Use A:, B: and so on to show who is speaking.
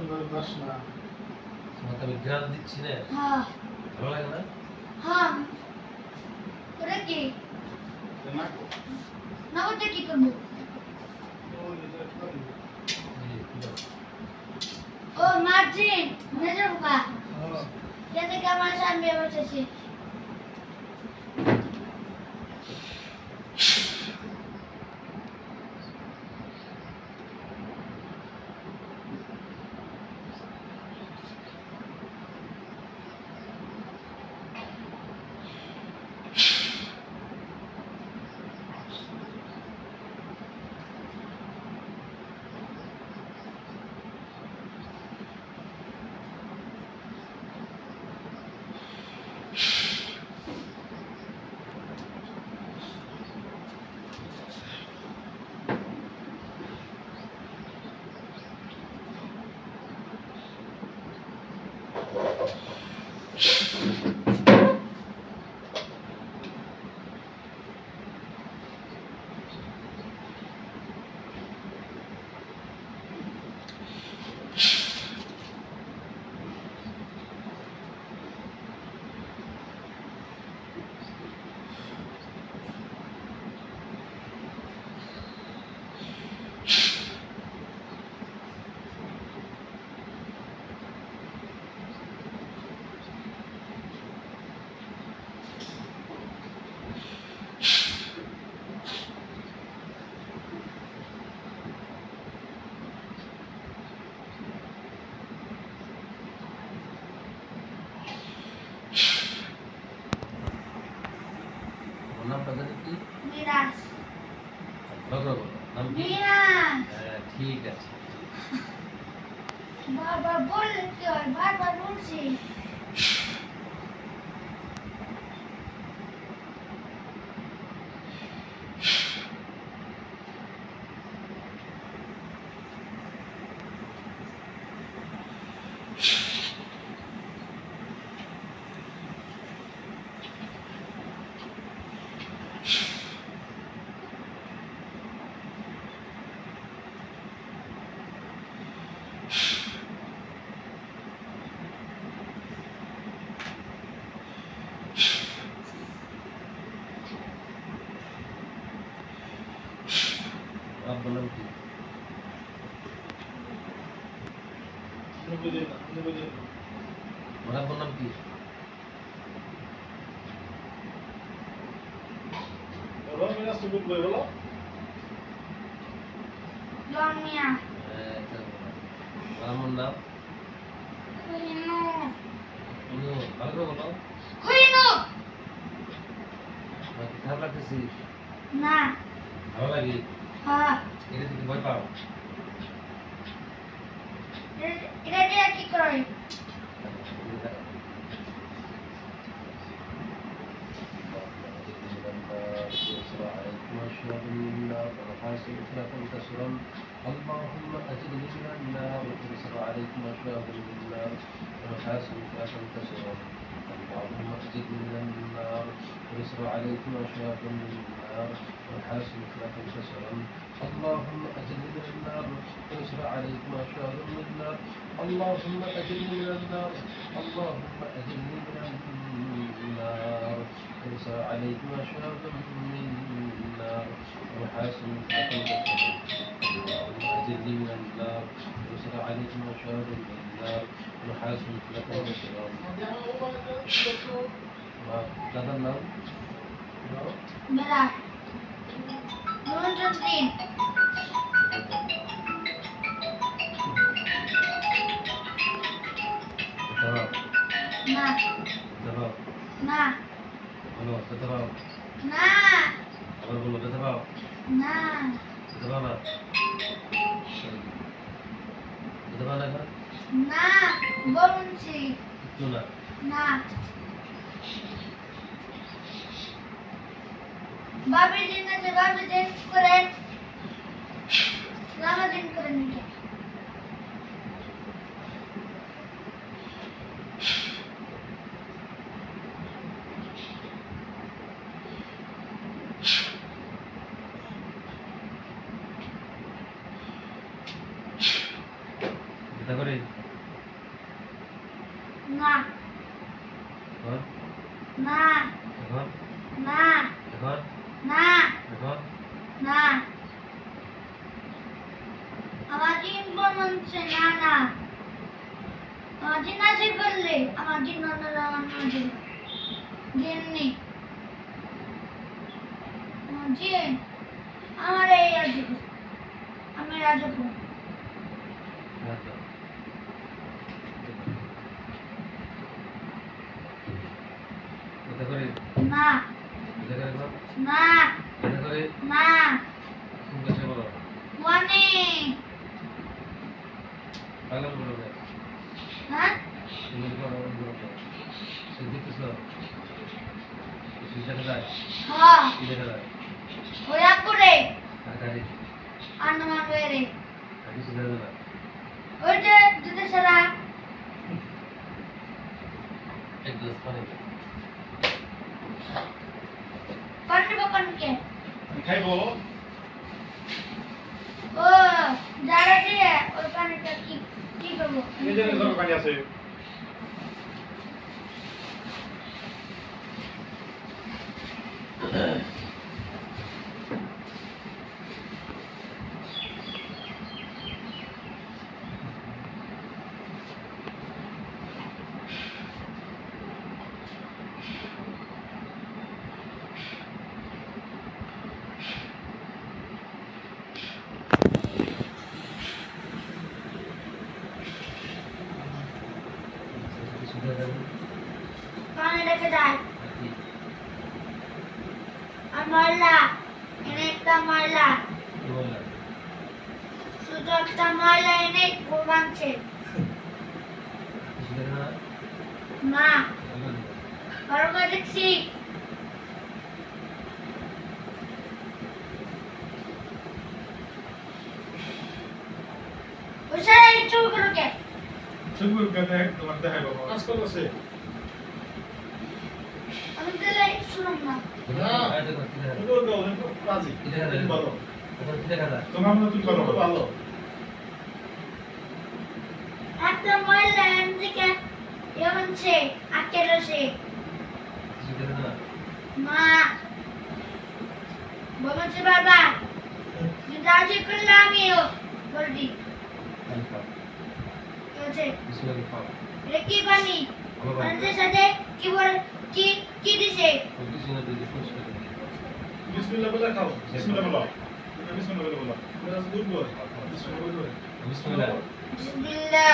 A: সুন্দর বাসনা
B: তোমাকে আমি গ্রাম দিচ্ছি না?
C: হ্যাঁ।
B: ভালো লাগে না?
C: হ্যাঁ। ওরা কি? না ওটা কি করব? ও মার্জিন মেজর বোকা। কে থেকে আমার সামনে বসেছে
B: bowl নাম কি? ওর আপনার নাম কি? হ্যাঁ, ভালো লাগতেছি?
C: না।
B: ভালো লাগে?
C: হ্যাঁ
B: এটা থেকে ভয় পাও
C: এ- এটা দিয়ে কি করে
B: اللهم أجرني من النار وانصر عليكم واشفاهم من النار ونحاسب فلا اللهم اجرني من النار ويسر عليكم أشواط من النار وحاسب فلا بشرا اللهم من النار ويسر عليكم أشواط من النار. اللهم أجرني من النار اللهم أجرني من النار ويسر عليكم أشواط من النار. حاسم أجرني من النار وسر عليكم وشهد من النار نحاس لكم بشرار كذا النار
C: بلى نون
B: تدريب
C: نعم
B: نعم
C: نعم
B: نعم نعم نعم
C: না।
B: আবার বলো দাদা
C: না বলছি।
B: একটু না।
C: না। বাবি দিন করে বাবি দিন করেন রামা দিন করেন এটা
B: দাদা করে
C: না
B: এখন
C: না
B: এখন
C: না
B: এখন
C: না।
B: এখন
C: না। আমার দিন বলছে না না আমার দিন আছে করলে আমার দিন অন্যরা অন্য দিন দিন নেই। জিন আমার এই আছে আমি রাজপুর
B: এক গ্লাস পানি।
C: পানি বকনকে
A: খাইবো
C: ও যারা দিয়ে ওই পানিটা কি
A: আছে
B: কিছু দেখা যায় না।
C: পানি রেখে যায়
B: আর কি?
C: আর ময়লা এনে একটা ময়লা
B: কি বললাম?
C: একটা ময়লা এনে
B: ভালো। লাগে।
C: বড় করে দেখছি
A: কথা তোমার তুমি করো ভালো।
C: একটা ময়লা এদিকে এমনছে আটকে রয়েছে
B: কিছু দেখা যায় না?
C: মা বলছে বারবার যদি আজ করলে আমিও বলবি
B: পানি খাও।
C: বলছে
B: কিছু লাগে খাও।
C: এটা কি পানি। পানির সাথে কি বল কি কি দিছে।
A: বিসমিল্লাহ বলে খাও বিসমিল্লাহ বলো বিসমিল্লাহ বল বিসমিল্লাহ বলে
B: বিসমিল্লাহ।
C: বিসমিল্লাহ